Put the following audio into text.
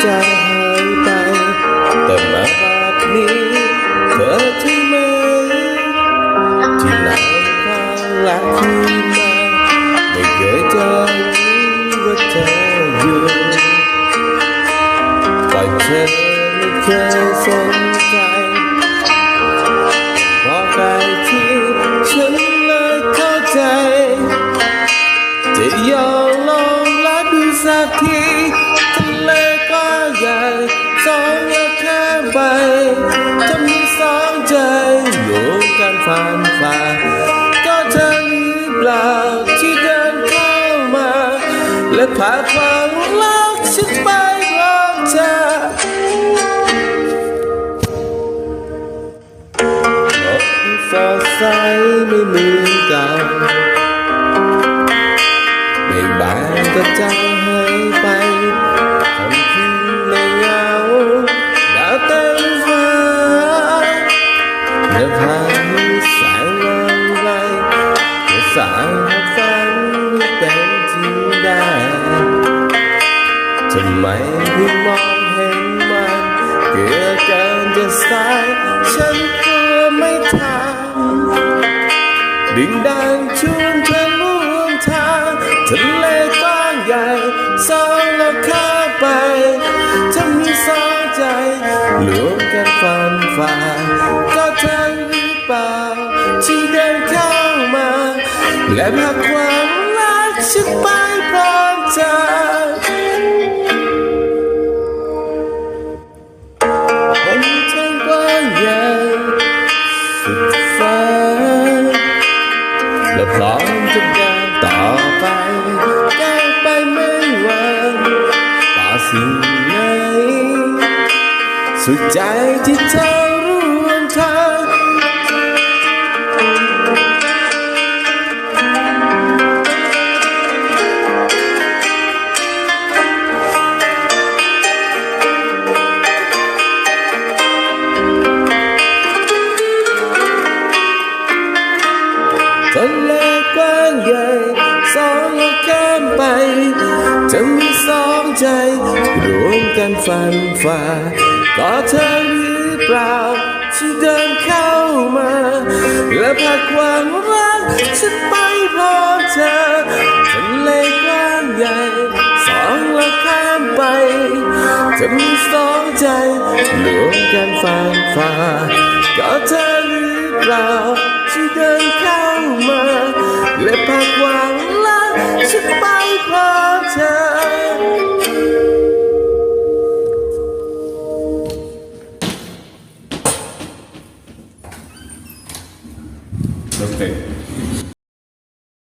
ใจหายไปแต่มาแบบนี้เธอที่ไหนที่ไหนพาลักคืนมาไม่เคยจะรู้ว่าเธออยู่ปล่เธอไม่เคยสนใจพอใครที่ฉันเลยเข้าใจจะยอมลองและดูสักที สองอย่าข้ามไป จะมีสองใจอยู่กันผ่านฝ่าก็เธอหรือเปล่าที่เดินเข้ามา และพาความรักฉันไปพร้อมเธอสดใสไม่เหมือนเก่าไม่บานก็ใจให้ ทำไมเพิ่งมองเห็นมันเกือเกินจะสายฉันกลัวไม่ทันดึงดังชวนเธอร่วมทางทะเลกว้างใหญ่สองเราข้าไปจะมีสองใจรวมกันฟันฝ่าก็เธอหรือเปล่าที่เดินเข้ามา และพาความรักฉันไป สุดใจที่เธอร่วมทางทะเลกว้างใหญ่สองเราข้ามไป จะมีสอง ใจ รวมกันฟันฝ่าก็เธอหรือเปล่า ที่เดินเข้ามา และพาความรักฉันไปพอเธอทะเลยกว้างใหญ่ สองเราข้ามไป จะมีสองใจรวมกันฟันฝ่าก็เธอหรือเปล่าที่เดินเข้ามา และพาความรักฉันไปพอเธอ Okay.